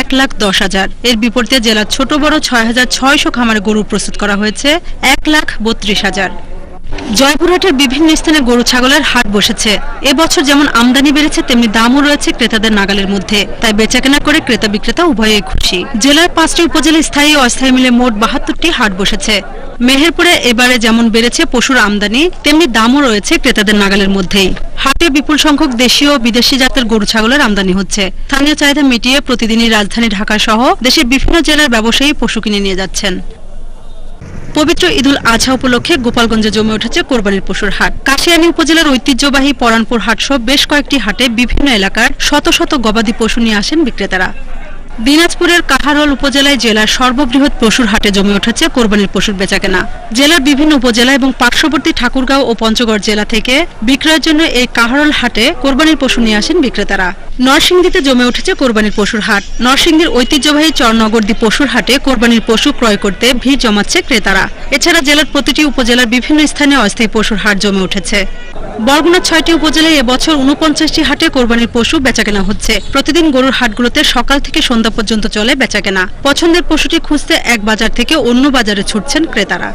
এক লাখ দশ হাজার। এর বিপরীতে জেলার ছোট বড় ছয় হাজার ছয়শো খামারে গরু প্রস্তুত করা হয়েছে এক লাখ বত্রিশ হাজার। জয়পুরহাটের বিভিন্ন স্থানে গরু, ছাগলের হাট বসেছে। এবছর যেমন আমদানি বেড়েছে, তেমনি দামও রয়েছে ক্রেতাদের নাগালের মধ্যে। তাই বেচাকেনা করে ক্রেতা বিক্রেতা উভয়ই খুশি। জেলার পাঁচটি উপজেলা স্থায়ী ও অস্থায়ী মিলে মোট বাহাত্তরটি হাট বসেছে। মেহেরপুরে এবারে যেমন বেড়েছে পশুর আমদানি, তেমনি দামও রয়েছে ক্রেতাদের নাগালের মধ্যেই। হাটে বিপুল সংখ্যক দেশীয় ও বিদেশি জাতের গরু, ছাগলের আমদানি হচ্ছে। স্থানীয় চাহিদা মিটিয়ে প্রতিদিনই রাজধানী ঢাকা সহ দেশের বিভিন্ন জেলার ব্যবসায়ী পশু কিনে নিয়ে যাচ্ছেন। পবিত্র ঈদুল আজহা উপলক্ষে গোপালগঞ্জে জমে উঠেছে কোরবানির পশুর হাট। কাশিয়ানী উপজেলার ঐতিহ্যবাহী পরানপুর হাট সহ বেশ কয়েকটি হাটে বিভিন্ন এলাকার শত শত গবাদি পশু নিয়ে আসেন বিক্রেতারা। দিনাজপুরের কাহারোল উপজেলায় জেলার সর্ববৃহৎ পশুর হাটে জমে উঠেছে কোরবানির পশুর বেচাকেনা। জেলার বিভিন্ন উপজেলা এবং পার্শ্ববর্তী ঠাকুরগাঁও ও পঞ্চগড় জেলা থেকে বিক্রয়ের জন্য এই কাহারোল হাটে কোরবানির পশু নিয়ে আসেন বিক্রেতারা। নরসিংদীতে জমে উঠেছে কোরবানির পশুর হাট। নরসিংদীর ঐতিহ্যবাহী চরনগরদি পশুর হাটে কোরবানির পশু ক্রয় করতে ভিড় জমাচ্ছে ক্রেতারা। এছাড়া জেলার প্রতিটি উপজেলার বিভিন্ন স্থানে অস্থায়ী পশুর হাট জমে উঠেছে। বরগুনার ছয়টি উপজেলায় এবছর উনপঞ্চাশটি হাটে কোরবানির পশু বেচাকেনা হচ্ছে। প্রতিদিন গরুর হাটগুলোতে সকাল থেকে সন্ধ্যা পর্যন্ত চলে বেচাকেনা। পছন্দের পশুটি খুঁজতে এক বাজার থেকে অন্য বাজারে ছুটছেন ক্রেতারা।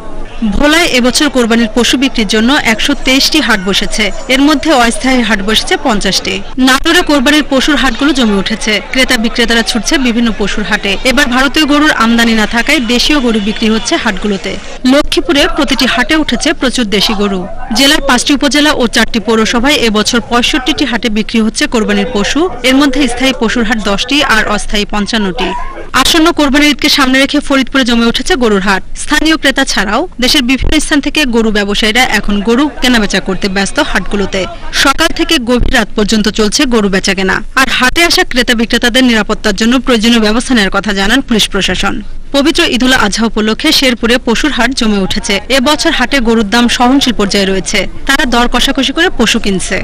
ভোলায় এবছর কোরবানির পশু বিক্রির জন্য একশো তেইশটি হাট বসেছে। এর মধ্যে অস্থায়ী হাট বসেছে পঞ্চাশটি। নাটোরে কোরবানির পশুর হাটগুলো জমে উঠেছে। ক্রেতা বিক্রেতারা ছুটছে বিভিন্ন পশুর হাটে। এবার ভারতীয় গরুর আমদানি না থাকায় দেশীয় গরু বিক্রি হচ্ছে হাটগুলোতে। লক্ষ্মীপুরে প্রতিটি হাটে উঠেছে প্রচুর দেশি গরু। জেলার পাঁচটি উপজেলা ও চারটি পৌরসভায় এবছর পঁয়ষট্টিটি হাটে বিক্রি হচ্ছে কোরবানির পশু। এর মধ্যে স্থায়ী পশুর হাট দশটি আর অস্থায়ী পঞ্চান্নটি। আসন্ন কোরবানির ঈদকে সামনে রেখে ফরিদপুরে জমে উঠেছে গরুর হাট। স্থানীয় ক্রেতা ছাড়াও দেশের বিভিন্ন স্থান থেকে গরু ব্যবসায়ীরা এখন গরু কেনাবেচা করতে ব্যস্ত হাটগুলোতে। সকাল থেকে গভীর রাত পর্যন্ত চলছে গরু বেচাকেনা। আর হাটে আসা ক্রেতা বিক্রেতাদের নিরাপত্তার জন্য প্রয়োজনীয় ব্যবস্থা নেওয়ার কথা জানান পুলিশ প্রশাসন। পবিত্র ঈদুল আজহা উপলক্ষে শেরপুরে পশুর হাট জমে উঠেছে। এবছর হাটে গরুর দাম সহনশীল পর্যায়ে রয়েছে। তারা দর কষাকষি করে পশু কিনছে।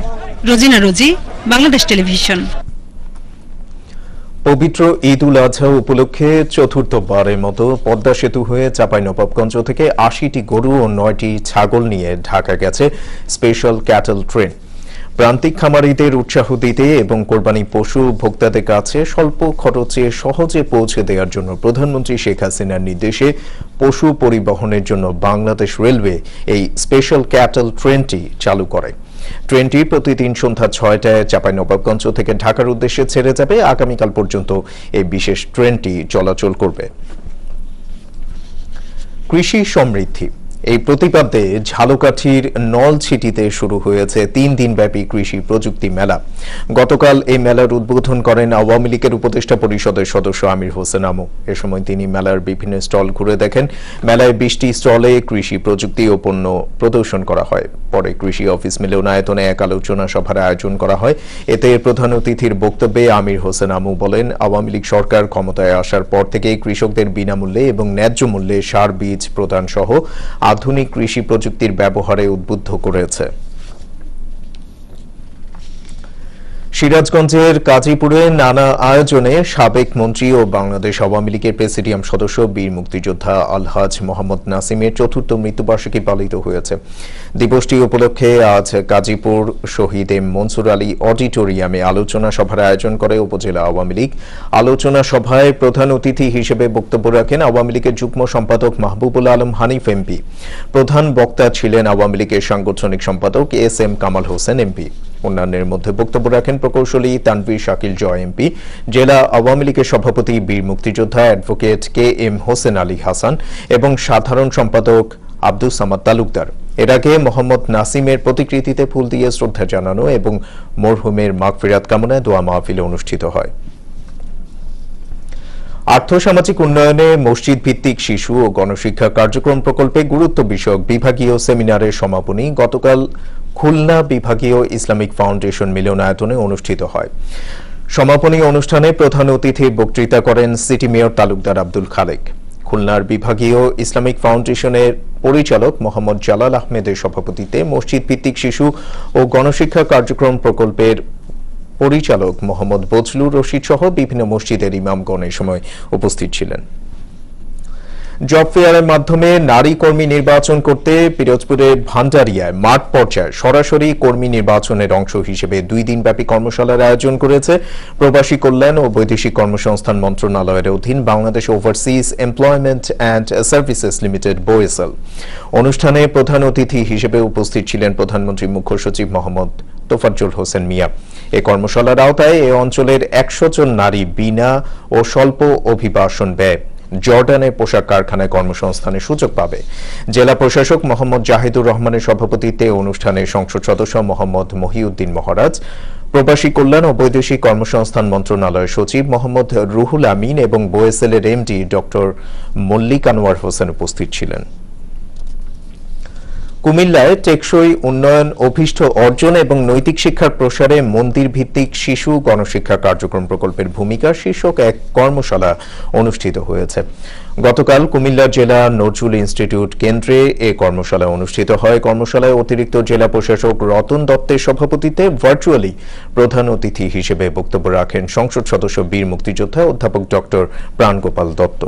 রোজিনা রোজি, বাংলাদেশ টেলিভিশন। পবিত্র ঈদ উল আজহা উপলক্ষে চতুর্থবারের মতো পদ্মা সেতু হয়ে চাঁপাইনবাবগঞ্জ থেকে আশিটি গরু ও নয়টি ছাগল নিয়ে ঢাকা গেছে স্পেশাল ক্যাটল ট্রেন। প্রান্তিক খামারিদের উৎসাহ দিতে এবং কোরবানি পশু ভোক্তাদের কাছে স্বল্প খরচে সহজে পৌঁছে দেওয়ার জন্য প্রধানমন্ত্রী শেখ হাসিনার নির্দেশে পশু পরিবহনের জন্য বাংলাদেশ রেলওয়ে এই স্পেশাল ক্যাটল ট্রেনটি চালু করে। ট্রেনটি প্রতিদিন সন্ধ্যা ছয়টায় চাঁপাইনবাবগঞ্জ থেকে ঢাকার উদ্দেশ্যে ছেড়ে যাবে। আগামীকাল পর্যন্ত এই বিশেষ ট্রেনটি চলাচল করবে। কৃষি সমৃদ্ধি। এই প্রতিপাদ্যে ঝালকাঠির নলছিটিতে শুরু হয়েছে তিন দিনব্যাপী কৃষি প্রযুক্তি মেলা। গতকাল এই মেলার উদ্বোধন করেন আওয়ামী লীগের উপদেষ্টা পরিষদের সদস্য আমির হোসেন আমু। এ সময় তিনি মেলার বিভিন্ন স্টল ঘুরে দেখেন। মেলায় বিশটি স্টলে কৃষি প্রযুক্তি ও পণ্য প্রদর্শন করা হয়। পরে কৃষি অফিস মিলনায়তনে এক আলোচনা সভার আয়োজন করা হয়। এতে প্রধান অতিথির বক্তব্যে আমির হোসেন আমু বলেন, আওয়ামী লীগ সরকার ক্ষমতায় আসার পর থেকেই কৃষকদের বিনামূল্যে এবং ন্যায্য মূল্যে সার বীজ প্রদান সহ আধুনিক কৃষি প্রযুক্তির ব্যবহারে উদ্বুদ্ধ করেছে। সিরাজগঞ্জের কাজীপুরে নানা আয়োজনে সাবেক মন্ত্রী ও বাংলাদেশ আওয়ামী লীগের প্রেসিডিয়াম সদস্য, বীর মুক্তিযোদ্ধা আলহাজ মোহাম্মদ নাসিমের চতুর্থ মৃত্যুবার্ষিকী পালিত হয়েছে। দিবসটি উপলক্ষে আজ গাজীপুর শহীদ এম মনসুর আলী অডিটোরিয়ামে আলোচনা সভার আয়োজন করে উপজেলা আওয়ামী লীগ। আলোচনা সভায় প্রধান অতিথি হিসেবে বক্তব্য রাখেন আওয়ামী লীগের যুগ্ম সম্পাদক মাহবুবুল আলম হানিফ এমপি। প্রধান বক্তা ছিলেন আওয়ামী লীগের সাংগঠনিক সম্পাদক S M Kamal Hossain MP. অন্যান্যের মধ্যে বক্তব্য রাখেন প্রকৌশলী তানভীর শাকিল, জয় এমপি, জেলা আওয়ামী লীগের সভাপতি, বীর মুক্তিযোদ্ধা advocate K M Hossain Ali Hasan এবং সাধারণ সম্পাদক আব্দুল সামাদ তালুকদার। এর আগে মোহাম্মদ নাসিমের প্রতিকৃতিতে ফুল দিয়ে শ্রদ্ধা জানানো এবং মরহুমের মাগফিরাত কামনায় দোয়া মাহফিলে অনুষ্ঠিত হয়। আর্থসামাজিক উন্নয়নে মসজিদ ভিত্তিক শিশু ও গণশিক্ষা কার্যক্রম প্রকল্পে গুরুত্ব বিষয়ক বিভাগীয় সেমিনারের সমাপনী গতকাল খুলনা বিভাগীয় ইসলামিক ফাউন্ডেশন মিলনায়তনে অনুষ্ঠিত হয়। সমাপনী অনুষ্ঠানে প্রধান অতিথি বক্তৃতা করেন সিটি মেয়র তালুকদার আব্দুল খালেক। খুলনার বিভাগীয় ইসলামিক ফাউন্ডেশনের পরিচালক মোহাম্মদ জালাল আহমেদের সভাপতিতে মসজিদ ভিত্তিক শিশু ও গণশিক্ষা কার্যক্রম প্রকল্পের পরিচালক মোহাম্মদ বজলুর রশিদ সহ বিভিন্ন মসজিদের ইমামগণ এ সময় উপস্থিত ছিলেন। জব ফেয়ারের মাধ্যমে নারী কর্মী নির্বাচন করতে পিরোজপুরের ভান্ডারিয়ায় মাঠ পর্যায়ে সরাসরি কর্মী নির্বাচনের অংশ হিসেবে দুই দিনব্যাপী কর্মশালার আয়োজন করেছে প্রবাসী কল্যাণ ও বৈদেশিক কর্মসংস্থান মন্ত্রণালয়ের অধীন Bangladesh overseas employment and services limited BOESL অনুষ্ঠানে প্রধান অতিথি হিসেবে উপস্থিত ছিলেন প্রধানমন্ত্রী মুখ্য সচিব মোহাম্মদ তোফাজ্জল হোসেন মিয়া। এ কর্মশালার আওতায় এ অঞ্চলের একশো জন নারী বিনা ও স্বল্প অভিবাসন ব্যয় জর্ডানে পোশাক কারখানায় কর্মসংস্থানের সুযোগ পাবে। জেলা প্রশাসক মোহাম্মদ জাহিদুর রহমানের সভাপতিত্বে অনুষ্ঠানে সংসদ সদস্য মোহাম্মদ মহিউদ্দিন মহারাজ, প্রবাসী কল্যাণ ও বৈদেশিক কর্মসংস্থান মন্ত্রণালয়ের সচিব মোহাম্মদ রুহুল আমিন এবং বোয়েসেলের এমডি ডক্টর মল্লিক আনোয়ার হোসেন উপস্থিত ছিলেন। কুমিল্লায় টেকসই উন্নয়ন, অভিষ্ট অর্জন এবং নৈতিক শিক্ষার প্রসারে মন্দির ভিত্তিক শিশু গণশিক্ষা কার্যক্রম প্রকল্পের ভূমিকা শীর্ষক এক কর্মশালা অনুষ্ঠিত হয়েছে। গতকাল কুমিল্লা জেলা নজরুল ইনস্টিটিউট কেন্দ্রে এ কর্মশালা অনুষ্ঠিত হয়। কর্মশালায় অতিরিক্ত জেলা প্রশাসক রতন দত্তের সভাপতিত্বে ভার্চুয়ালি প্রধান অতিথি হিসেবে বক্তব্য রাখেন সংসদ সদস্য বীর মুক্তিযোদ্ধা অধ্যাপক ডক্টর প্রাণগোপাল দত্ত।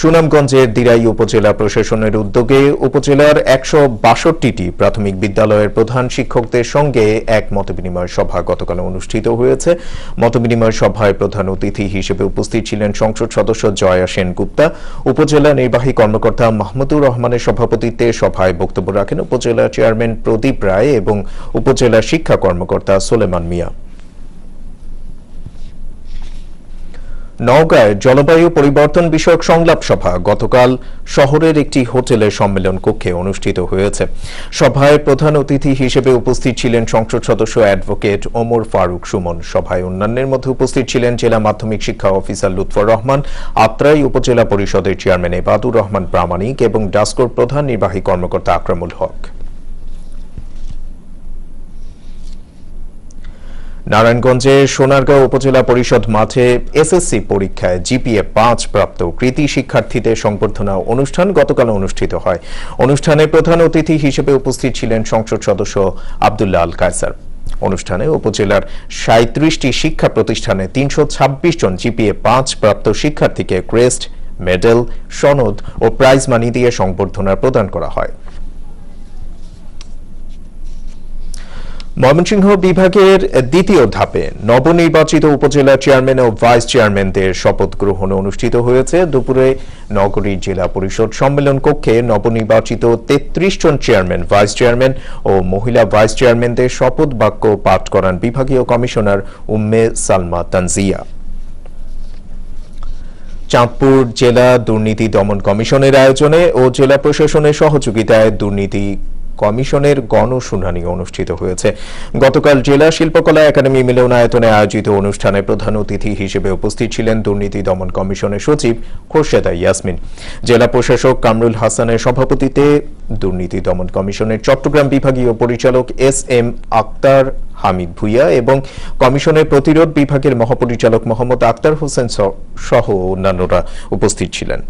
সুনামগঞ্জের দিরাই উপজেলা প্রশাসনের উদ্যোগে উপজেলার একশো বাষট্টিটি প্রাথমিক বিদ্যালয়ের প্রধান শিক্ষকদের সঙ্গে এক মতবিনিময় সভা গতকাল অনুষ্ঠিত হয়েছে। মতবিনিময় সভায় প্রধান অতিথি হিসেবে উপস্থিত ছিলেন সংসদ সদস্য জয়া সেনগুপ্তা, উপজেলা নির্বাহী কর্মকর্তা মাহমুদুর রহমানের সভাপতিত্বে সভায় বক্তব্য রাখেন উপজেলা চেয়ারম্যান প্রদীপ রায় এবং উপজেলা শিক্ষা কর্মকর্তা সোলেমান মিয়া। নওগাঁয় জলবায়ু পরিবর্তন বিষয়ক সংলাপ সভা গতকাল শহরের একটি হোটেলের সম্মেলন কক্ষে অনুষ্ঠিত হয়েছে। সভায় প্রধান অতিথি হিসেবে উপস্থিত ছিলেন সংসদ সদস্য অ্যাডভোকেট ওমর ফারুক সুমন। সভায় অন্যান্যের মধ্যে উপস্থিত ছিলেন জেলা মাধ্যমিক শিক্ষা অফিসার লুৎফর রহমান, আত্রাই উপজেলা পরিষদের চেয়ারম্যান এবাদুর রহমান প্রামাণিক এবং ডাস্কোর প্রধান নির্বাহী কর্মকর্তা আকরামুল হক। নারায়ণগঞ্জের সোনারগাঁও উপজেলা পরিষদ মাঠে এসএসসি পরীক্ষায় জিপিএ পাঁচ প্রাপ্ত কৃতি শিক্ষার্থীদের সংবর্ধনা অনুষ্ঠান গতকাল অনুষ্ঠিত হয়। অনুষ্ঠানে প্রধান অতিথি হিসেবে উপস্থিত ছিলেন সংসদ সদস্য আবদুল্লাহ আল কায়সার। অনুষ্ঠানে উপজেলার সাঁত্রিশটি শিক্ষা প্রতিষ্ঠানে তিনশো ছাব্বিশ জন জিপিএ পাঁচ প্রাপ্ত শিক্ষার্থীকে ক্রেস্ট, মেডেল, সনদ ও প্রাইজ মানি দিয়ে সংবর্ধনা প্রদান করা হয়। ময়মনসিংহ বিভাগের দ্বিতীয় ধাপে নবনির্বাচিত উপজেলা চেয়ারম্যান ও ভাইস চেয়ারম্যানদের শপথ গ্রহণ অনুষ্ঠিত হয়েছে দুপুরে নগরীর জেলা পরিষদ সম্মেলন কক্ষে নবনির্বাচিত তেত্রিশ জন চেয়ারম্যান, ভাইস চেয়ারম্যান ও মহিলা ভাইস চেয়ারম্যানদের শপথ বাক্য পাঠ করান বিভাগীয় কমিশনার উম্মে সালমা তানজিয়া। চাঁদপুর জেলা দুর্নীতি দমন কমিশনের আয়োজনে ও জেলা প্রশাসনের সহযোগিতায় দুর্নীতি কমিশনের গণশুনানি অনুষ্ঠিত হয়েছে। গতকাল জেলা শিল্পকলা একাডেমি মিলনায়তনে আয়োজিত অনুষ্ঠানে প্রধান অতিথি হিসেবে উপস্থিত ছিলেন দুর্নীতি দমন কমিশনের সচিব খোরশেদা ইয়াসমিন। জেলা প্রশাসক কামরুল হাসানের সভাপতিত্বে দুর্নীতি দমন কমিশনের চট্টগ্রাম বিভাগীয় পরিচালক এস এম আক্তার হামিদ ভুইয়া এবং কমিশনের প্রতিরোধ বিভাগের মহাপরিচালক মোহাম্মদ আক্তার হোসেন সহ অন্যান্যরা উপস্থিত ছিলেন।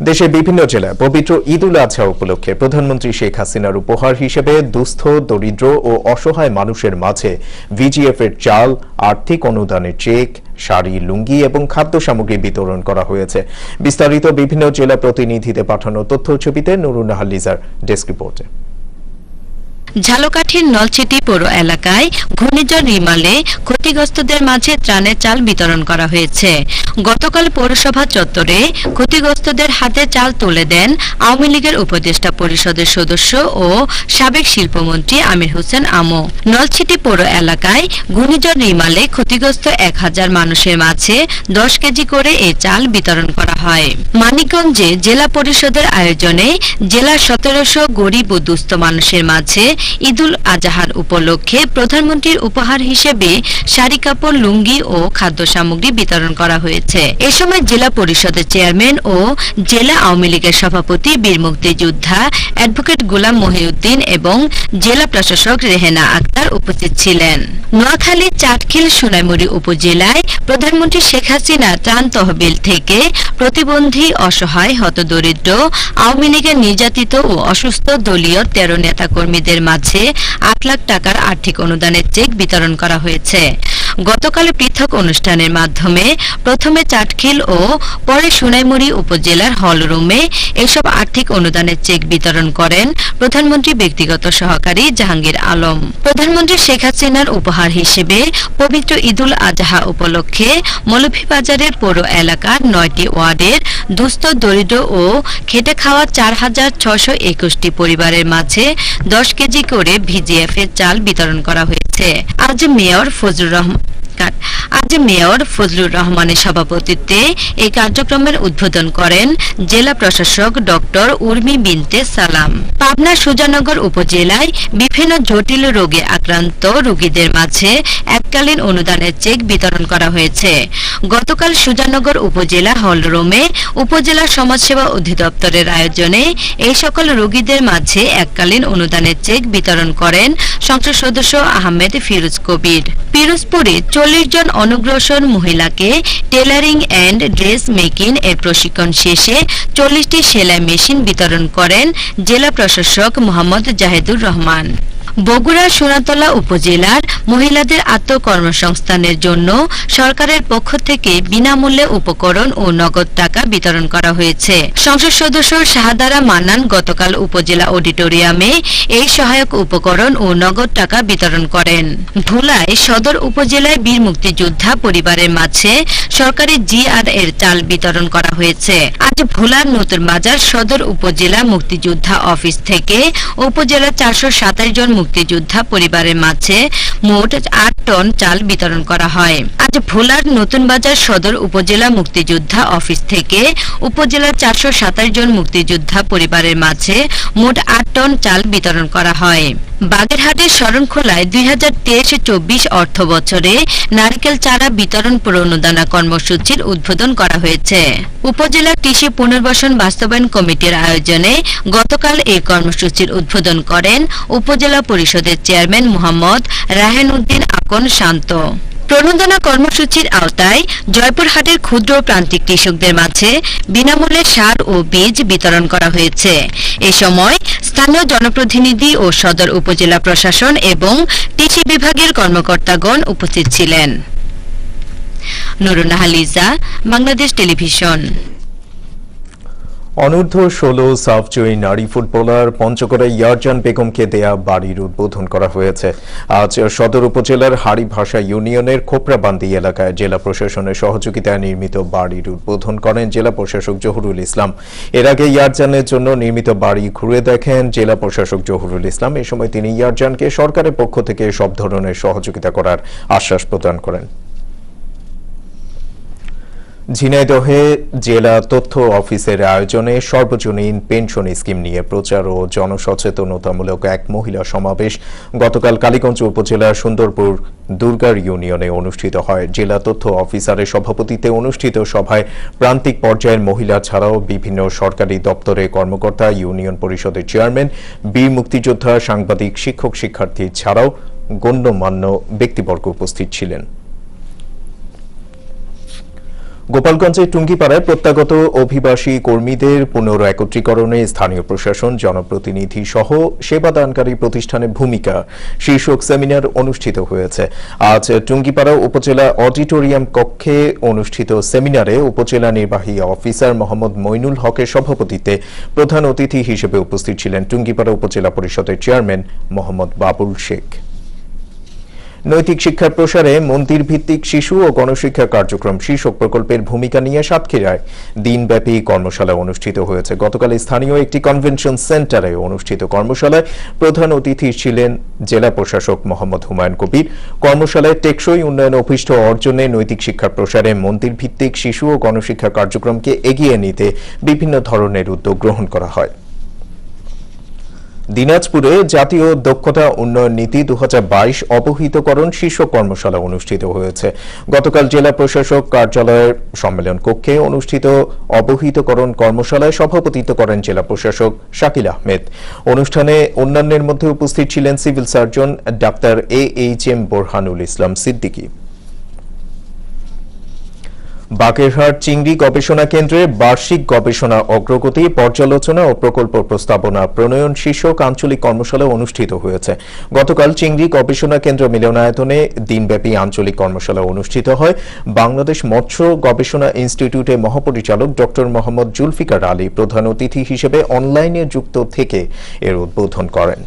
দেশের বিভিন্ন জেলায় পবিত্র ঈদ উল আজহা উপলক্ষে প্রধানমন্ত্রী শেখ হাসিনার উপহার হিসেবে দুস্থ, দরিদ্র ও অসহায় মানুষের মাঝে ভিজিএফ এর চাল, আর্থিক অনুদানের চেক, শাড়ি, লুঙ্গি এবং খাদ্য সামগ্রী বিতরণ করা হয়েছে। বিস্তারিত বিভিন্ন জেলা প্রতিনিধিতে পাঠানো তথ্য ছবিতে নুরুন্নাহার লিজার ডেস্ক রিপোর্টে। ঝালকাঠির নলছিটি পৌর এলাকায় ঘূর্ণিঝড় রিমালে ক্ষতিগ্রস্তদের মাঝে ত্রাণের চাল বিতরণ করা হয়েছে। গতকাল পৌরসভা চত্বরে ক্ষতিগ্রস্তদের হাতে চাল তুলে দেন আওয়ামী লীগের উপদেষ্টা পরিষদের সদস্য ও সাবেক শিল্পমন্ত্রী আমির হোসেন আমো। নলছিটি পৌর এলাকায় ঘূর্ণিঝড় রিমালে ক্ষতিগ্রস্ত এক হাজার মানুষের মাঝে দশ কেজি করে এই চাল বিতরণ করা হয়। মানিকগঞ্জে জেলা পরিষদের আয়োজনে জেলার সতেরোশো গরিব ও দুস্থ মানুষের মাঝে ঈদুল আজহার উপলক্ষে প্রধানমন্ত্রীর উপহার হিসেবে শাড়ি, কাপড়, লুঙ্গি ও খাদ্য সামগ্রী বিতরণ করা হয়েছে। এ সময় জেলা পরিষদের চেয়ারম্যান ও জেলা আওয়ামী লীগের সভাপতি বীর মুক্তিযোদ্ধা অ্যাডভোকেট গোলাম মহিউদ্দিন এবং জেলা প্রশাসক রেহেনা আক্তার উপস্থিত ছিলেন। নোয়াখালীর চাটখিল সোনাইমুড়ি উপজেলায় প্রধানমন্ত্রী শেখ হাসিনা ত্রাণ তহবিল থেকে প্রতিবন্ধী অসহায়, হতদরিদ্র, আওয়ামী লীগের নির্যাতিত ও অসুস্থ দলীয় তেরো নেতাকর্মীদের মাঝে আট লাখ টাকার আর্থিক অনুদানের চেক বিতরণ করা হয়েছে। গতকাল পৃথক অনুষ্ঠানের মাধ্যমে প্রথমে চাটখিল ও পরে সোনাইমুড়ি উপজেলার হলরুমে এসব আর্থিক অনুদানের চেক বিতরণ করেন প্রধানমন্ত্রী ব্যক্তিগত সহকারী জাহাঙ্গীর আলম। প্রধানমন্ত্রী শেখ হাসিনার উপহার হিসেবে পবিত্র ঈদুল আজহা উপলক্ষে মৌলভীবাজারের পৌর এলাকার নয়টি ওয়ার্ডের দুস্থ, দরিদ্র ও খেটে খাওয়া চার হাজার ছশো একুশটি পরিবারের মাঝে দশ কেজি করে ভিজিএফ এর চাল বিতরণ করা হয়েছে। আজ মেয়র ফজলুর রহমান আজ মেয়র ফজলুর রহমানের সভাপতিত্বে এই কার্যক্রমের উদ্বোধন করেন জেলা প্রশাসক ডক্টর উর্মি বিনতে সালাম। পাবনা সুজানগর উপজেলায় বিভিন্ন জটিল রোগে আক্রান্ত রোগীদের মাঝে এককালীন অনুদানের চেক বিতরণ করা হয়েছে। গতকাল সুজানগর উপজেলা হলরুমে উপজেলা সমাজসেবা অধিদপ্তরের আয়োজনে এই সকল রোগীদের মাঝে এককালীন অনুদানের চেক বিতরণ করেন সংসদ সদস্য আহমেদ ফিরোজ কবির। পিরোজপুরে চল্লিশ জন অনগ্রসর মহিলাকে টেলারিং অ্যান্ড ড্রেস মেকিং এর প্রশিক্ষণ শেষে চল্লিশটি সেলাই মেশিন বিতরণ করেন জেলা প্রশাসক মোহাম্মদ জাহেদুর রহমান। বগুড়া সোনাতলা উপজেলার মহিলাদের আত্মকর্মসংস্থানের জন্য সরকারের পক্ষ থেকে বিনামূল্যে উপকরণ ও নগদ টাকা বিতরণ করা হয়েছে। সংসদ সদস্য শাহাদারা মান্নান গতকাল উপজেলা অডিটোরিয়ামে এই সহায়ক উপকরণ ও নগদ টাকা বিতরণ করেন। ভোলায় সদর উপজেলায় বীর মুক্তিযোদ্ধা পরিবারের মাঝে সরকারি জিআর এর চাল বিতরণ করা হয়েছে। আজ ভোলার নতুন বাজার সদর উপজেলা মুক্তিযোদ্ধা অফিস থেকে উপজেলা চারশো সাতাশ জন মুক্তিযোদ্ধা পরিবারের মাঝে মোট আট টন চাল বিতরণ করা হয়। আজ ভোলার নতুন বাজার সদর উপজেলা মুক্তিযোদ্ধা অফিস থেকে উপজেলার চারশো সাতাশ জন মুক্তিযোদ্ধা পরিবারের মাঝে মোট আট টন চাল বিতরণ করা হয়। বাগেরহাটের শরণখোলায় দুই হাজার তেইশ চব্বিশ অর্থ বছরে নারকেল চারা বিতরণ প্রণোদনা কর্মসূচির উদ্বোধন করা হয়েছে। উপজেলা কৃষি পুনর্বাসন বাস্তবায়ন কমিটির আয়োজনে গতকাল এই কর্মসূচির উদ্বোধন করেন উপজেলা পরিষদের চেয়ারম্যান মোহাম্মদ রাহেন উদ্দিন আকন শান্ত। প্রণোদনা কর্মসূচির আওতায় জয়পুরহাটের ক্ষুদ্র প্রান্তিক কৃষকদের মাঝে বিনামূল্যে সার ও বীজ বিতরণ করা হয়েছে। এ সময় স্থানীয় জনপ্রতিনিধি ও সদর উপজেলা প্রশাসন এবং কৃষি বিভাগের কর্মকর্তাগণ উপস্থিত ছিলেন। লিজা, বাংলাদেশ টেলিভিশন। অনূর্ধ্ব ষোলো সাফজয়ী নারী ফুটবলার পঞ্চগড়ে ইয়ারজান বেগমকে দেয়া বাড়ির উদ্বোধন করা হয়েছে। আজ সদর উপজেলার হাড়িভাষা ইউনিয়নের খোপড়াবান্দি এলাকায় জেলা প্রশাসনের সহযোগিতায় নির্মিত বাড়ির উদ্বোধন করেন জেলা প্রশাসক জহুরুল ইসলাম। এর আগে ইয়ারজানের জন্য নির্মিত বাড়ি ঘুরে দেখেন জেলা প্রশাসক জহুরুল ইসলাম। এ সময় তিনি ইয়ারজানকে সরকারের পক্ষ থেকে সব ধরনের সহযোগিতা করার আশ্বাস প্রদান করেন। ঝিনাইদহে জেলা তথ্য অফিসের আয়োজনে সর্বজনীন পেনশন স্কিম নিয়ে প্রচার ও জনসচেতনতামূলক এক মহিলা সমাবেশ গতকাল কালীগঞ্জ উপজেলার সুন্দরপুর দুর্গার ইউনিয়নে অনুষ্ঠিত হয়। জেলা তথ্য অফিসারের সভাপতিত্বে অনুষ্ঠিত সভায় প্রান্তিক পর্যায়ের মহিলা ছাড়াও বিভিন্ন সরকারি দপ্তরে কর্মকর্তা, ইউনিয়ন পরিষদের চেয়ারম্যান, বীর মুক্তিযোদ্ধা, সাংবাদিক শিক্ষক শিক্ষার্থী ছাড়াও গণ্যমান্য ব্যক্তিবর্গ উপস্থিত ছিলেন। গোপালগঞ্জের টুঙ্গিপাড়ায় প্রত্যাগত অভিবাসী কর্মীদের পুনর একত্রীকরণে স্থানীয় প্রশাসন, জনপ্রতিনিধি সহ সেবাদানকারী প্রতিষ্ঠানের ভূমিকা শীর্ষক সেমিনার অনুষ্ঠিত হয়েছে। আজ টুঙ্গিপাড়া উপজেলা অডিটোরিয়াম কক্ষে অনুষ্ঠিত সেমিনারে উপজেলা নির্বাহী অফিসার মোহাম্মদ মইনুল হকের সভাপতিত্বে প্রধান অতিথি হিসেবে উপস্থিত ছিলেন টুঙ্গিপাড়া উপজেলা পরিষদের চেয়ারম্যান মোহাম্মদ বাবুল শেখ। নৈতিক শিক্ষার প্রসারে মন্দির ভিত্তিক শিশু ও গণশিক্ষা কার্যক্রম শীর্ষক প্রকল্পের ভূমিকা নিয়ে সাতক্ষীরায় দিনব্যাপী কর্মশালা অনুষ্ঠিত হয়েছে। গতকাল স্থানীয় একটি কনভেনশন সেন্টারে অনুষ্ঠিত কর্মশালায় প্রধান অতিথি ছিলেন জেলা প্রশাসক মোহাম্মদ হুমায়ুন কবির। কর্মশালায় টেকসই উন্নয়ন অভিষ্ট অর্জনে নৈতিক শিক্ষার প্রসারে মন্দির ভিত্তিক শিশু ও গণশিক্ষা কার্যক্রমকে এগিয়ে নিতে বিভিন্ন ধরনের উদ্যোগ গ্রহণ করা হয়। দিনাজপুরে জাতীয় দক্ষতা উন্নয়ন নীতি দুহাজার বাইশ অবহিতকরণ শীর্ষ কর্মশালা অনুষ্ঠিত হয়েছে। গতকাল জেলা প্রশাসক কার্যালয়ের সম্মেলন কক্ষে অনুষ্ঠিত অবহিতকরণ কর্মশালায় সভাপতিত্ব করেন জেলা প্রশাসক শাকিল আহমেদ। অনুষ্ঠানে অন্যান্যের মধ্যে উপস্থিত ছিলেন civil surgeon doctor A H M Borhanul Islam Siddiqui. Bagerhat চিংড়ি গবেষণা কেন্দ্রে বার্ষিক গবেষণা অগ্রগতি, পর্যালোচনা ও প্রকল্প প্রস্তাবনা প্রণয়ন শীর্ষক আঞ্চলিক কর্মশালা অনুষ্ঠিত হয়েছে। গতকাল চিংড়ি গবেষণা কেন্দ্র মিলনায়তনে দিনব্যাপী আঞ্চলিক কর্মশালা অনুষ্ঠিত হয়। বাংলাদেশ মৎস্য গবেষণা ইনস্টিটিউটের মহাপরিচালক ড মোহাম্মদ জুলফিকার আলী প্রধান অতিথি হিসেবে অনলাইনে যুক্ত থেকে এর উদ্বোধন করেন।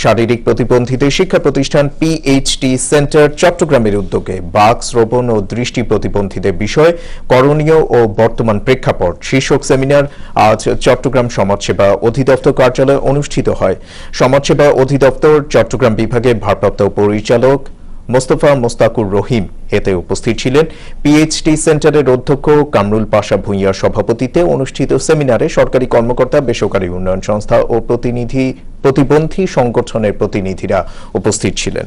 শারীরিক প্রতিবন্ধীদের শিক্ষা প্রতিষ্ঠান পিএইচডি সেন্টার চট্টগ্রামের উদ্যোগে বাক শ্রবণ ও দৃষ্টি প্রতিবন্ধীদের বিষয় করণীয় ও বর্তমান প্রেক্ষাপট। শীর্ষক সেমিনার আজ চট্টগ্রাম সমাজসেবা অধিদপ্তর কার্যালয়ে অনুষ্ঠিত হয়। সমাজসেবা অধিদপ্তর চট্টগ্রাম বিভাগের ভারপ্রাপ্ত পরিচালক মোস্তফা মোস্তাকুর রহিম এতে উপস্থিত ছিলেন। পিএইচডি সেন্টারের অধ্যক্ষ কামরুল পাশা ভূঁইয়ার সভাপতিত্বে অনুষ্ঠিত সেমিনারে সরকারি কর্মকর্তা, বেসরকারি উন্নয়ন সংস্থা ও প্রতিনিধি প্রতিবন্ধী সংগঠনের প্রতিনিধিরা উপস্থিত ছিলেন।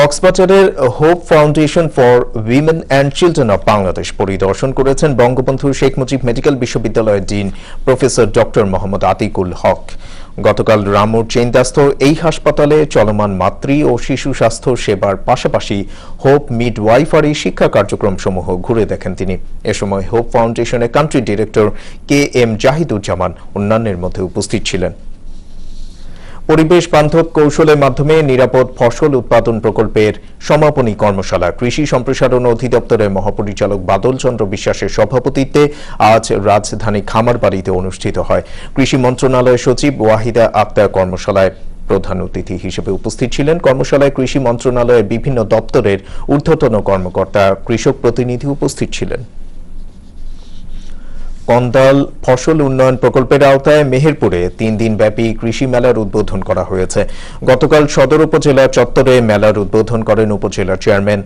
কক্সবাজারের hope foundation for women and children of Bangladesh পরিদর্শন করেছেন বঙ্গবন্ধু শেখ মুজিব মেডিকেল বিশ্ববিদ্যালয়ের dean professor doctor Mohammad Atiqul Haque. গতকাল রামুর চেইনদাস্থ এই হাসপাতালে চলমান মাতৃ ও শিশু স্বাস্থ্য সেবার পাশাপাশি হোপ মিড ওয়াইফারি শিক্ষা কার্যক্রম সমূহ ঘুরে দেখেন তিনি। এ সময় হোপ ফাউন্ডেশনের country director K M Zahiduzzaman অন্যান্যের মধ্যে উপস্থিত ছিলেন। পরিবেশ বান্ধব কৌশলের মাধ্যমে নিরাপদ ফসল উৎপাদন প্রকল্পের সমাপনী কর্মশালা। কৃষি সম্প্রসারণ অধিদপ্তরের মহাপরিচালক বাদল চন্দ্র বিশ্বাসের সভাপতিত্বে আজ রাজধানী খামারবাড়িতে অনুষ্ঠিত হয়। কৃষি মন্ত্রণালয়ের সচিব ওয়াহিদা আক্তার কর্মশালায় প্রধান অতিথি হিসেবে উপস্থিত ছিলেন। কর্মশালায় কৃষি মন্ত্রণালয়ের বিভিন্ন দপ্তরের ঊর্ধ্বতন কর্মকর্তা, কৃষক প্রতিনিধি উপস্থিত ছিলেন। কন্দাল ফসল উন্নয়ন প্রকল্পের আওতায় মেহেরপুরে তিন দিন ব্যাপী কৃষি মেলার উদ্বোধন করা হয়েছে। গতকাল সদর উপজেলা চত্বরে মেলার উদ্বোধন করেন উপজেলা চেয়ারম্যান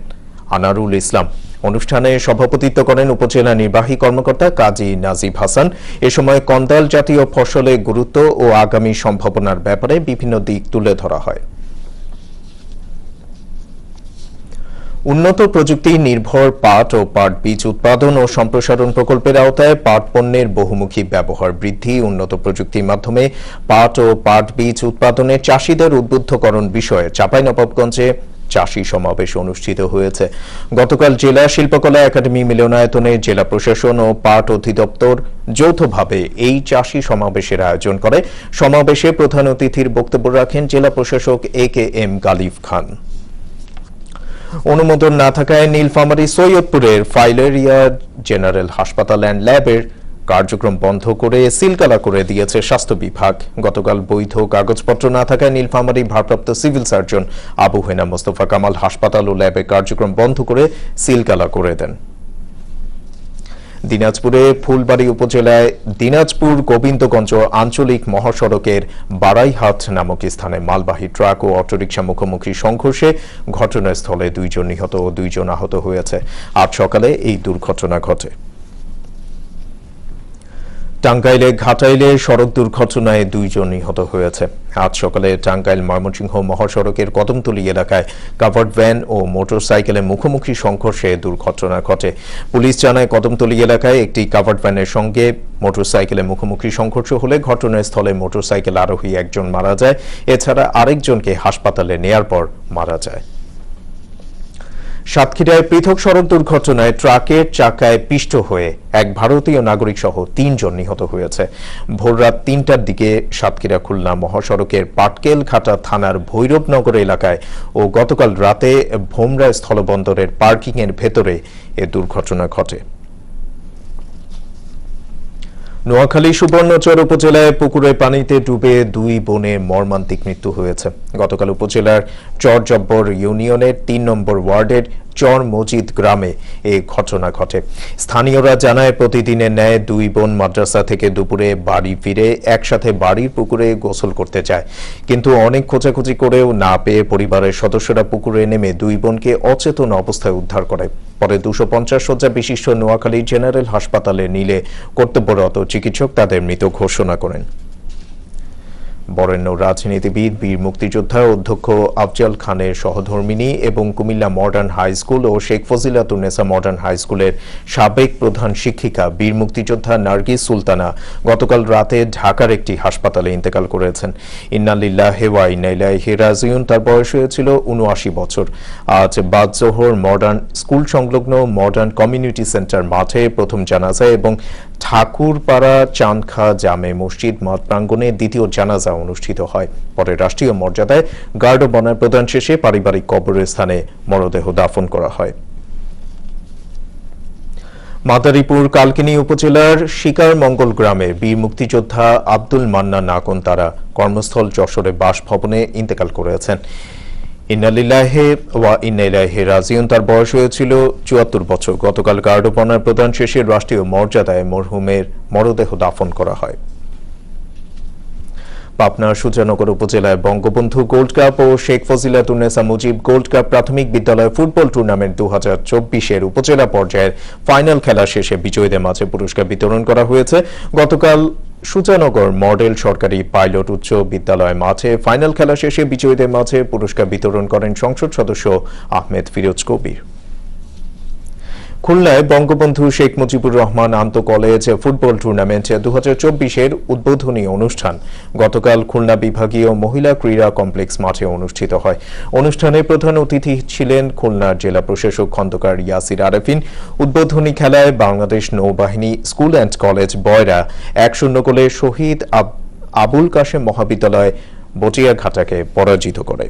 আনারুল ইসলাম। অনুষ্ঠানে সভাপতিত্ব করেন উপজেলা নির্বাহী কর্মকর্তা কাজী নাজিব হাসান। এ সময় কন্দাল জাতীয় ফসলের গুরুত্ব ও আগামী সম্ভাবনার ব্যাপারে বিভিন্ন দিক তুলে ধরা হয়। উন্নত প্রযুক্তি নির্ভর পাট ও পাট বীজ উৎপাদন ও সম্প্রসারণ প্রকল্পের আওতায় পাট পণ্যের বহুমুখী ব্যবহার বৃদ্ধি, উন্নত প্রযুক্তির মাধ্যমে পাট ও পাট বীজ উৎপাদনে চাষিদের উদ্বুদ্ধকরণ বিষয়ে চাঁপাইনবাবগঞ্জে চাষি সমাবেশ অনুষ্ঠিত হয়েছে। গতকাল জেলা শিল্পকলা একাডেমি মিলনায়তনে জেলা প্রশাসন ও পাট অধিদপ্তর যৌথভাবে এই চাষি সমাবেশের আয়োজন করে। সমাবেশে প্রধান অতিথির বক্তব্য রাখেন জেলা প্রশাসক এ কে এম গালিফ খান। অনুমোদন না থাকায় নীলফামারী সৈয়দপুরের ফাইলেরিয়া জেনারেল হাসপাতাল অ্যান্ড ল্যাবের কার্যক্রম বন্ধ করে সিলকালা করে দিয়েছে স্বাস্থ্য বিভাগ। গতকাল বৈধ কাগজপত্র না থাকায় নীলফামারী ভারপ্রাপ্ত সিভিল সার্জন আবু হেনা মোস্তফা কামাল হাসপাতাল ও ল্যাবে কার্যক্রম বন্ধ করে সিলকালা করে দেন। দিনাজপুরে ফুলবাড়ি উপজেলায় দিনাজপুর গোবিন্দগঞ্জ আঞ্চলিক মহাসড়কের বারাইহাট নামক স্থানে মালবাহী ট্রাক ও অটোরিকশা মুখোমুখি সংঘর্ষে ঘটনাস্থলে দুইজন নিহত ও দুইজন আহত হয়েছে। আজ সকালে এই দুর্ঘটনা ঘটে। টাঙ্গাইলে ঘাটাইলে সড়ক দুর্ঘটনায় দুইজন নিহত হয়েছে। আজ সকালে টাঙ্গাইল ময়মনসিংহ মহাসড়কের কদমতলী এলাকায় কাভার্ড ভ্যান ও মোটরসাইকেলের মুখোমুখি সংঘর্ষে দুর্ঘটনা ঘটে। পুলিশ জানায়, কদমতলী এলাকায় একটি কাভার্ড ভ্যানের সঙ্গে মোটরসাইকেলের মুখোমুখি সংঘর্ষ হলে ঘটনাস্থলে মোটরসাইকেল আরোহী একজন মারা যায়। এছাড়া আরেকজনকে হাসপাতালে নেয়ার পর মারা যায়। সাতক্ষীরায় পৃথক সড়ক দুর্ঘটনায় ট্রাকের চাকায় পিষ্ট হয়ে এক ভারতীয় নাগরিক সহ তিনজন নিহত হয়েছে। ভোররাত তিনটার দিকে সাতক্ষীরা খুলনা মহাসড়কের পাটকেল ঘাটা থানার ভৈরবনগর এলাকায় ও গতকাল রাতে ভোমরা স্থলবন্দরের পার্কিংয়ের ভেতরে এ দুর্ঘটনা ঘটে। নোয়াখালী সুবর্ণচর উপজেলায় পুকুরে পানিতে ডুবে দুই বোনে মর্মান্তিক মৃত্যু হয়েছে। গতকাল উপজেলার চরজব্বর ইউনিয়নের তিন নম্বর ওয়ার্ডের চর মজিদ গ্রামে এ ঘটনা ঘটে। স্থানীয়রা জানায়, প্রতিদিনের ন্যায় দুই বোন মাদ্রাসা থেকে দুপুরে বাড়ি ফিরে একসাথে বাড়ির পুকুরে গোসল করতে যায়। কিন্তু অনেক খোঁজাখুঁজি করেও না পেয়ে পরিবারের সদস্যরা পুকুরে নেমে দুই বোনকে অচেতন অবস্থায় উদ্ধার করে। পরে দুশো পঞ্চাশ শয্যা বিশিষ্ট নোয়াখালী জেনারেল হাসপাতালে নিলে কর্তব্যরত চিকিৎসক তাদের মৃত ঘোষণা করেন। বরেণ্য রাজনীতিবিদ, বীর মুক্তিযোদ্ধা অধ্যক্ষ আফজাল খানের সহধর্মিনী এবং কুমিল্লা মডার্ন হাই স্কুল ও শেখ ফজিলাতুন্নেসা মডার্ন হাই স্কুলের সাবেক প্রধান শিক্ষিকা, বীর মুক্তিযোদ্ধা নার্গিস সুলতানা গতকাল রাতে ঢাকার একটি হাসপাতালে ইন্তেকাল করেছেন। ইন্নালিল্লাহ ওয়া ইন্না ইলাইহি রাজিউন, তার বয়স হয়েছিল উনআশি বছর। আজ বাদজোহর মডার্ন স্কুল সংলগ্ন মডার্ন কমিউনিটি সেন্টার মাঠে প্রথম জানাজা এবং ঠাকুরপাড়া চাঁদখা জামে মসজিদ মাঠ প্রাঙ্গণে দ্বিতীয় জানাজা অনুষ্ঠিত হয়। পরে রাষ্ট্রীয় মর্যাদায় গার্ড অব অনার প্রদান শেষে পারিবারিক কবরস্থানে মরদেহ দাফন করা হয়। মাদারীপুর কালকিনি উপজেলার শিকার মঙ্গল গ্রামের বীর মুক্তিযোদ্ধা আব্দুল মান্না নাকন তারা কর্মস্থল যশোরে বাসভবনে ইন্তেকাল করেছেন। ইন্নালিল্লাহে ওয়া ইন্নাইলাহে রাজিউন, তার বয়স হয়েছিল চুয়াত্তর বছর। গতকাল গার্ড অব প্রদান শেষে রাষ্ট্রীয় মর্যাদায় মরহুমের মরদেহ দাফন করা হয়। পাবনার সূর্যনগর উপজেলায় বঙ্গবন্ধু গোল্ড কাপ ও শেখ ফজিলা ফজিলাতুন্নেসা মুজিব গোল্ড কাপ প্রাথমিক বিদ্যালয় ফুটবল টুর্নামেন্ট দু হাজার চব্বিশের উপজেলা পর্যায়ের ফাইনাল খেলা শেষে বিজয়ীদের মাঝে পুরস্কার বিতরণ করা হয়েছে। গতকাল সূচানগর মডেল সরকারি পাইলট উচ্চ বিদ্যালয় মাঠে ফাইনাল খেলা শেষে বিজয়ীদের মাঝে পুরস্কার বিতরণ করেন সংসদ সদস্য আহমেদ ফিরোজ কবির। খুলনায় বঙ্গবন্ধু শেখ মুজিবুর রহমান আন্ত কলেজ ফুটবল টুর্নামেন্ট দু চব্বিশের উদ্বোধনী অনুষ্ঠান। গতকাল খুলনা বিভাগীয় মহিলা ক্রীড়া কমপ্লেক্স মাঠে অনুষ্ঠিত হয়। অনুষ্ঠানে প্রধান অতিথি ছিলেন খুলনার জেলা প্রশাসক খন্দকার ইয়াসির আরেফিন। উদ্বোধনী খেলায় বাংলাদেশ নৌবাহিনী স্কুল অ্যান্ড কলেজ বয়রা এক শূন্য গোলে শহীদ আব- আবুল কাশেম মহাবিদ্যালয় বটিয়াঘাটাকে পরাজিত করে।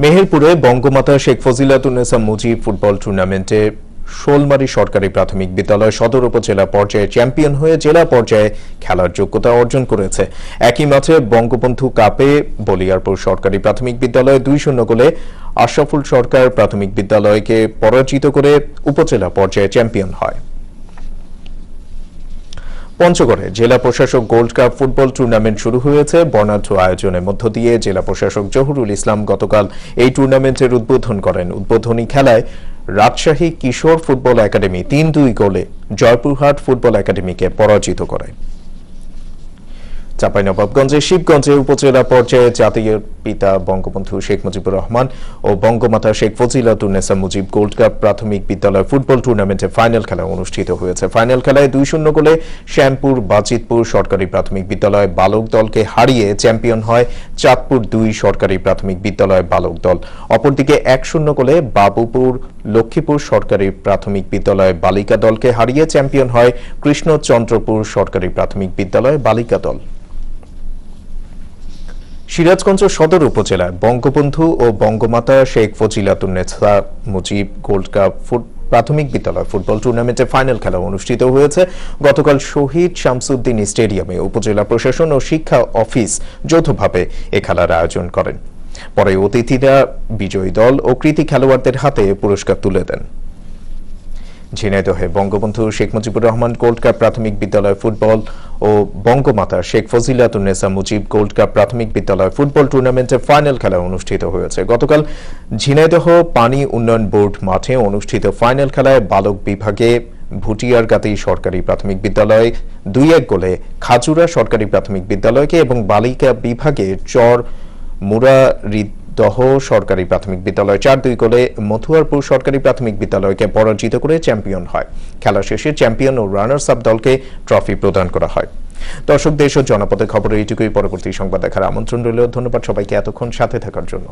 মেহেরপুরে বঙ্গমাতা শেখ ফজিলাতুন্নেসা মুজিব ফুটবল টুর্নামেন্টে শোলমারি সরকারি প্রাথমিক বিদ্যালয় সদর উপজেলা পর্যায়ে চ্যাম্পিয়ন হয়ে জেলা পর্যায়ে খেলার যোগ্যতা অর্জন করেছে। একই মাঠে বঙ্গবন্ধু কাপে বলিয়ারপুর সরকারি প্রাথমিক বিদ্যালয় দুই শূন্য গোলে আশরাফুল সরকার প্রাথমিক বিদ্যালয়কে পরাজিত করে উপজেলা পর্যায়ে চ্যাম্পিয়ন হয়। পঞ্চগড়ে জেলা প্রশাসক গোল্ড কাপ ফুটবল টুর্নামেন্ট শুরু হয়েছে। বর্ণাঢ্য আয়োজনের মধ্য দিয়ে জেলা প্রশাসক জহুরুল ইসলাম গতকাল এই টুর্নামেন্টের উদ্বোধন করেন। উদ্বোধনী খেলায় রাজশাহী কিশোর ফুটবল একাডেমি তিন দুই গোলে জয়পুরহাট ফুটবল একাডেমিকে পরাজিত করে। চাঁপাইনবাবগঞ্জের শিবগঞ্জে উপজেলা পর্যায়ে জাতীয় পিতা বঙ্গবন্ধু শেখ মুজিবুর রহমান ও বঙ্গমাতা শেখ ফজিলাতুন্নেসা মুজিব গোল্ড কাপ প্রাথমিক বিদ্যালয় ফুটবল টুর্নামেন্টে ফাইনাল খেলা অনুষ্ঠিত হয়েছে। ফাইনাল খেলায় দুই শূন্য গোলে শ্যামপুর, বাজিতপুর সরকারি প্রাথমিক বিদ্যালয় বালক দলকে হারিয়ে চ্যাম্পিয়ন হয় চাঁদপুর দুই সরকারি প্রাথমিক বিদ্যালয় বালক দল। অপরদিকে এক শূন্য গোলে বাবুপুর, লক্ষ্মীপুর সরকারি প্রাথমিক বিদ্যালয় বালিকা দলকে হারিয়ে চ্যাম্পিয়ন হয় কৃষ্ণচন্দ্রপুর সরকারি প্রাথমিক বিদ্যালয় বালিকা দল। সিরাজগঞ্জ সদর উপজেলায় বঙ্গবন্ধু ও Bangamata Sheikh Fazilatunnesa Mujib gold cup foot প্রাথমিক বিদ্যালয় ফুটবল টুর্নামেন্টের ফাইনাল খেলা অনুষ্ঠিত হয়েছে। গতকাল শহীদ শামসুদ্দিন স্টেডিয়ামে উপজেলা প্রশাসন ও শিক্ষা অফিস যৌথভাবে এ খেলার আয়োজন করেন। পরে অতিথিরা বিজয়ী দল ও কৃতি খেলোয়াড়দের হাতে পুরস্কার তুলে দেন। ঝিনাইদহে বঙ্গবন্ধু শেখ মুজিবুর রহমান গোল্ড কাপ প্রাথমিক বিদ্যালয় ফুটবল ও বঙ্গমাতা শেখ ফজিলাতুন্নেসা মুজিব গোল্ড কাপ প্রাথমিক বিদ্যালয় ফুটবল টুর্নামেন্টের ফাইনাল খেলা অনুষ্ঠিত হয়েছে। গতকাল ঝিনাইদহ পানি উন্নয়ন বোর্ড মাঠে অনুষ্ঠিত ফাইনাল খেলায় বালক বিভাগে ভুটিয়ারগাতি সরকারি প্রাথমিক বিদ্যালয় দুই এক গোলে, খাজুরা সরকারি প্রাথমিক বিদ্যালয়কে এবং বালিকা বিভাগে চর মুরারিদহ সরকারি প্রাথমিক বিদ্যালয়, চার দুই গোলে মথুয়ারপুর সরকারি প্রাথমিক বিদ্যালয়কে পরাজিত করে চ্যাম্পিয়ন হয়। খেলা শেষে চ্যাম্পিয়ন ও রানার্স আপ দলকে ট্রফি প্রদান করা হয়। দর্শক, দেশ ও জনপদের খবর এইটুকুই। পরবর্তী সংবাদ দেখার আমন্ত্রণ রইল। ধন্যবাদ সবাইকে এতক্ষণ সাথে থাকার জন্য।